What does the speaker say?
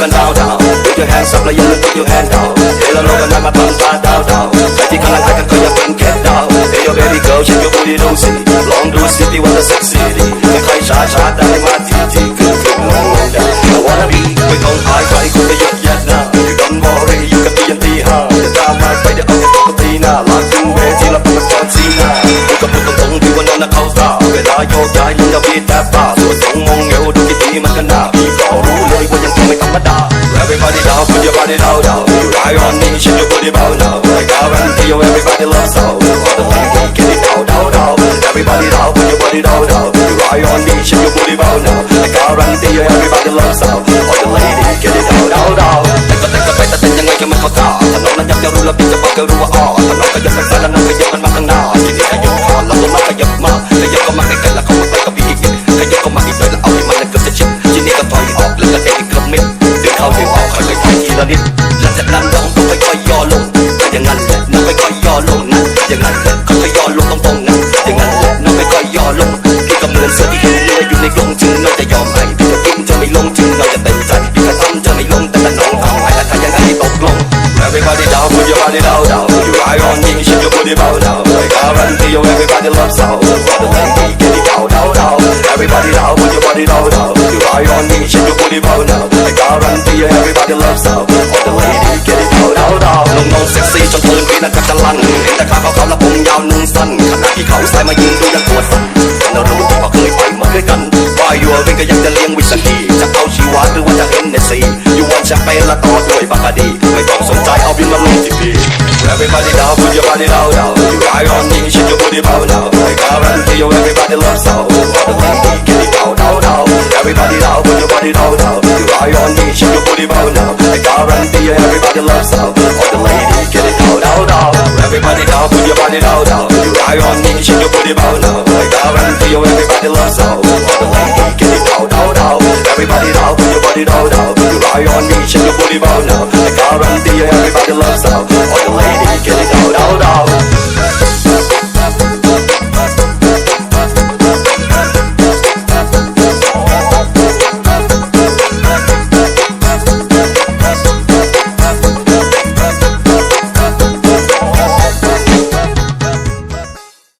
跟叨叨，Put your hands up 啦，一路 put your hands down，你啦攞個奶媽笨巴叨叨，快啲跟啦大家佢入邊 get 到，Hey yo baby girl，check your booty loosey，浪到 city 揾到 sexy。bow now. You, everybody loves how. All the things don't get it down, down, down. Everybody now, put your body down, down. You are on me, show your booty bow now. You, everybody loves how. All the ladies get it down, down, down. Teka teka teka teka ngay kaya magpaka. Tanong na niya kaya rula, pizza pagka ruwa ah. Tanong kaya down, put your body down, down. You ride on me, shake your booty bow down. I guarantee you, everybody loves sound. For the lady, get it down, down, down. Everybody down, put your body down, down. You ride on me, shake your booty bow down. I guarantee you, everybody loves sound. For the lady, get it down, down, down. น้องน้องเซ็กซี่จนเพลินพี่นั่นกับจะลั่นเห็นแต่ขาเขาเขาและผมยาวนุ่งสั้นขณะที่เขาใส่มายืนดูยังตัวสั่นเรารู้ว่าเคยไปมาด้วยกันว่าอยู่เองก็ยังจะเลี้ยงวิสกี้จะเอาชีวะหรือว่าจะเห็นในซีอยู่วันจะเป็นละต่อด้วยบักดีไม่ Everybody down, put your body down, down. You ride on me, shake your booty bow now. I guarantee you, everybody loves down. Everybody down, put your body down, down. You ride on me, shake your booty bow now. I guarantee you, everybody loves sound. For the lady, get it down, down, down. Everybody down, put your body down, down. You ride on me, shake your booty bow now. I guarantee you, everybody loves sound. For the lady, get it down, down, down. Everybody down, put your body down, down. You ride on me, shake your booty bow now.